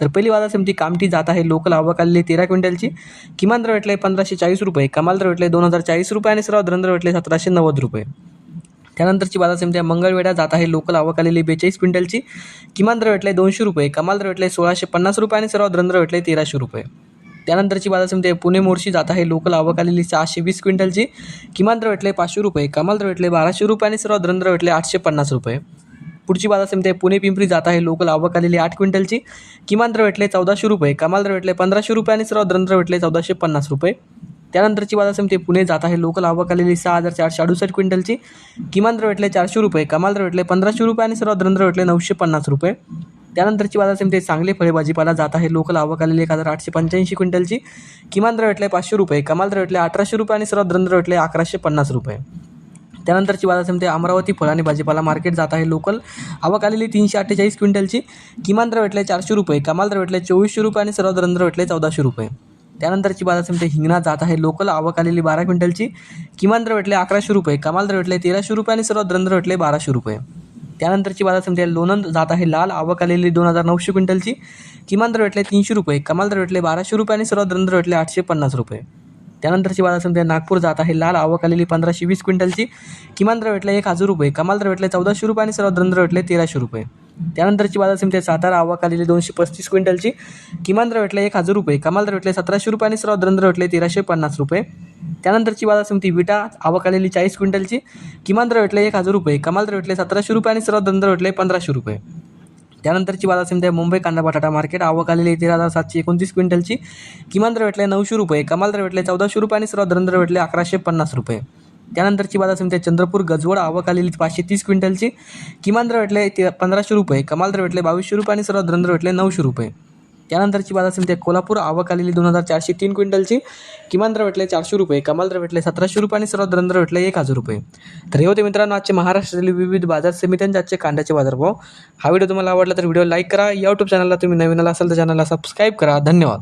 तर पहिली बाजार समिती कामठी जात आहे लोकल आवक आलेली तेरा क्विंटलची. किमान दर भेटले पंधराशे चाळीस रुपये. कमाल दर भेटले दोन हजार चाळीस रुपये आणि सर्वात दर भेटले सतराशे नव्वद रुपये. त्यानंतरची बाजार समिती मंगळवेढा जात आहे लोकल आवक आलेली बेचाळीस क्विंटलची. किमान दर भेटले दोनशे रुपये. कमाल दर भेटले सोळाशे पन्नास रुपये आणि सर्वात दर भेटले तेराशे रुपये. त्यानंतरची बाजार समिती पुणे मोर्शी जात आहे लोकल आवक आलेली सहाशे वीस क्विंटलची. किमान दर भेटले पाचशे रुपये. कमाल दर भेटले बाराशे रुपये आणि सर्वात दर भेटले आठशे पन्नास रुपये. पुढची बाजार समिती आहे. पुणे पिंपरी जात आहे. लोकल आवक आलेली आठ क्विंटलची. किमान दर भेटले चौदाशे रुपये. कमाल दर भेटले पंधराशे रुपये आणि सर्व दर भेटले चौदाशे पन्नास रुपये. त्यानंतरची बाजार समिती पुणे जात आहे. लोकल आवक आलेली सहा हजार चारशे अडुसष्ट क्विंटलची. किमान दर भेटले चारशे रुपये. कमाल दर भेटले पंधराशे रुपये आणि सर्व दर भेटले नऊशे पन्नास रुपये. त्यानंतरची बाजार समिती चांगले फळे भाजीपाला जात आहे. लोकल आवक आलेली एक हजार आठशे पंच्याऐंशी क्विंटलची. किमान दर भेटले पाचशे रुपये. कमाल दर भेटले अठराशे रुपये आणि सर्व दर भेटले अकराशे पन्नास रुपये. त्यानंतरची बाजार समिती अमरावती फळ आणि भाजीपाला मार्केट जात आहे लोकल. आवक आलेली तीनशे अठ्ठेचाळीस क्विंटलची. किमान दर भेटले चारशे रुपये कमाल दर भेटले चोवीसशे रुपये आणि सर्वात दरंदर भेटले चौदाशे रुपये. त्यानंतरची बाजार समिती हिंगणा जात आहे लोकल. आवक आलेली बारा क्विंटलची. किमान दर भेटले अकराशे रुपये कमाल दर भेटले तेराशे रुपये आणि सर्वात दरंदर भेटले बाराशे रुपये. त्यानंतरची बाजार समिती लोणंद जात आहे लाल. आवक आलेली दोन हजार नऊशे क्विंटलची. किमान दर भेटले तीनशे रुपये कमाल दर भेटले बाराशे रुपये आणि सर्वात दरंदर भेटले आठशे पन्नास रुपये. त्यानंतरची बाजार समजा नागपूर जात आहे. लाल आवक आलेली पंधराशे वीस क्विंटलची. किमान दर भेटला एक हजार रुपये. कमाल दर भेटले चौदाशे रुपये आणि सर्वात दर भेटले तेराशे रुपये. त्यानंतरची बाजार समिती सातारा आवक आलेली दोनशे पस्तीस क्विंटलची. किमान दर भेटले एक हजार रुपये. कमाल दर भेटले सतराशे रुपये आणि सर्वात दर भेटले तेराशे पन्नास रुपये. त्यानंतरची बाजार समिती विटा आवक आलेली चाळीस क्विंटलची. किमान दर भेटले एक हजार रुपये. कमाल दर भेटले सतराशे रुपये आणि सर्वात दर भेटले पंधराशे रुपये. त्यानंतरची बाजार समिती आहे मुंबई कांदा बटाटा मार्केट. आवक आलेली तेरा हजार सातशे एकोणतीस क्विंटलची. किमान दर भेटले नऊशे रुपये कमाल दर भेटले चौदाशे रुपये आणि सर्वात दर भेटले अकराशे पन्नास रुपये. त्यानंतरची बाजार समिती आहे चंद्रपूर गजवड आवक आलेली पाचशे तीस क्विंटलची. किमान दर भेटले ते पंधराशे रुपये कमाल दर भेटले बावीसशे रुपये आणि सर्वात दर भेटले नऊशे रुपये. त्यानंतरची बाजार समिती आहे कोल्हापूर. आवक आलेली दोन हजार चारशे तीन क्विंटलची. किमान दर भेटले चारशे रुपये. कमाल दर भेटले सतराशे रुपये आणि सर्वात दर भेटले एक हजार रुपये. तर हे होते मित्रांनो आजचे महाराष्ट्रातील विविध बाजार समित्यांचे आजचे कांद्याचे बाजारभाव. हा व्हिडिओ तुम्हाला आवडला तर व्हिडिओ लाईक करा. या यूट्यूब चॅनलला तुम्ही नवीन आला असाल तर चॅनलला सबस्क्राईब करा. धन्यवाद.